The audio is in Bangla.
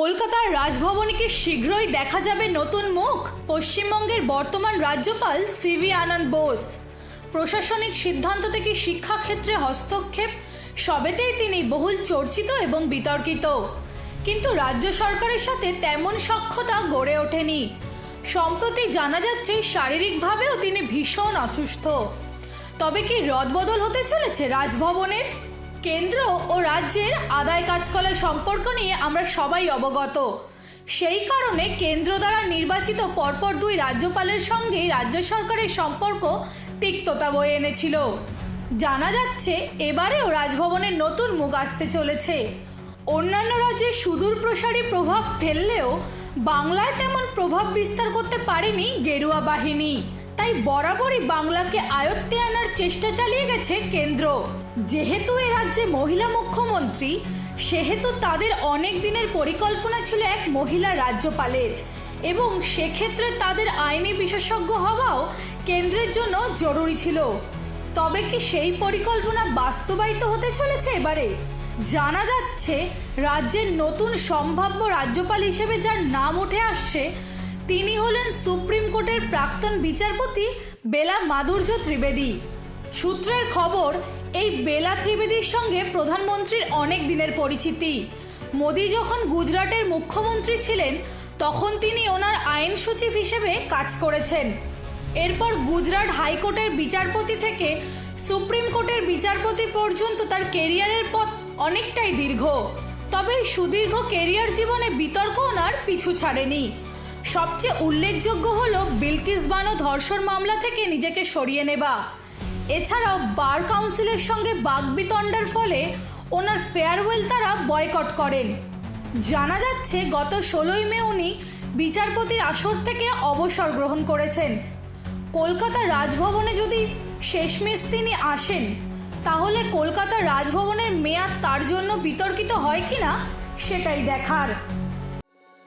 কলকাতার রাজভবনে কি শীঘ্রই দেখা যাবে নতুন মুখ? পশ্চিমবঙ্গের বর্তমান রাজ্যপাল সিভি আনন্দ বোস। প্রশাসনিক সিদ্ধান্ত থেকে শিক্ষাক্ষেত্রে হস্তক্ষেপ, সবেতেই তিনি বহুল চর্চিত এবং বিতর্কিত। কিন্তু রাজ্য সরকারের সাথে তেমন সক্ষতা গড়ে ওঠেনি। সম্প্রতি জানা যাচ্ছে, শারীরিকভাবেও তিনি ভীষণ অসুস্থ। তবে কি রদবদল হতে চলেছে রাজভবনের? কেন্দ্র ও রাজ্যের আদায় কাজকলার সম্পর্ক নিয়ে আমরা সবাই অবগত। সেই কারণে কেন্দ্র দ্বারা নির্বাচিত পরপর দুই রাজ্যপালের সঙ্গে রাজ্য সরকারের সম্পর্ক তিক্ততা বয়ে এনেছিল। জানা যাচ্ছে, এবারেও রাজভবনের নতুন মুখ আসতে চলেছে। অন্যান্য রাজ্যে সুদূর প্রসারী প্রভাব ফেললেও বাংলায় তেমন প্রভাব বিস্তার করতে পারেনি গেরুয়া বাহিনী। তাই বরাবরই বাংলাকে আয়ত্তে আনার চেষ্টা চালিয়ে গেছে কেন্দ্র। যেহেতু এ রাজ্যে মহিলা মুখ্যমন্ত্রী, সেহেতু তাদের অনেক দিনের পরিকল্পনা ছিল এক মহিলা রাজ্যপালের। এবং সেক্ষেত্রে তাদের আইনি বিশেষজ্ঞ হওয়াও কেন্দ্রের জন্য জরুরি ছিল। তবে কি সেই পরিকল্পনা বাস্তবায়িত হতে চলেছে এবারে? জানা যাচ্ছে, রাজ্যের নতুন সম্ভাব্য রাজ্যপাল হিসেবে যার নাম উঠে আসছে তিনি হলেন সুপ্রিম কোর্টের প্রাক্তন বিচারপতি বেলা মাধুর্য ত্রিবেদী। সূত্রের খবর, এই বেলা ত্রিবেদীর সঙ্গে প্রধানমন্ত্রীর অনেক দিনের পরিচিতি। মোদি যখন গুজরাটের মুখ্যমন্ত্রী ছিলেন, তখন তিনি ওনার আইন সচিব হিসেবে কাজ করেছেন। এরপর গুজরাট হাইকোর্টের বিচারপতি থেকে সুপ্রিম কোর্টের বিচারপতি পর্যন্ত তার কেরিয়ারের পথ অনেকটাই দীর্ঘ। তবে সুদীর্ঘ কেরিয়ার জীবনে বিতর্ক ওনার পিছু ছাড়েনি। সবচেয়ে উল্লেখযোগ্য হল বিলকিস বানো ধর্ষণ মামলা থেকে নিজেকে সরিয়ে নেবা এছাড়াও বার কাউন্সিলের সঙ্গে বাগবিতণ্ডার ফলে ওনার ফেয়ারওয়েল তারা বয়কট করেন। জানা যাচ্ছে, গত ষোলোই মে উনি বিচারপতির আসর থেকে অবসর গ্রহণ করেছেন। কলকাতা রাজভবনে যদি শেষমেশ তিনি আসেন, তাহলে কলকাতা রাজভবনের মেয়াদ তার জন্য বিতর্কিত হয় কিনা সেটাই দেখার।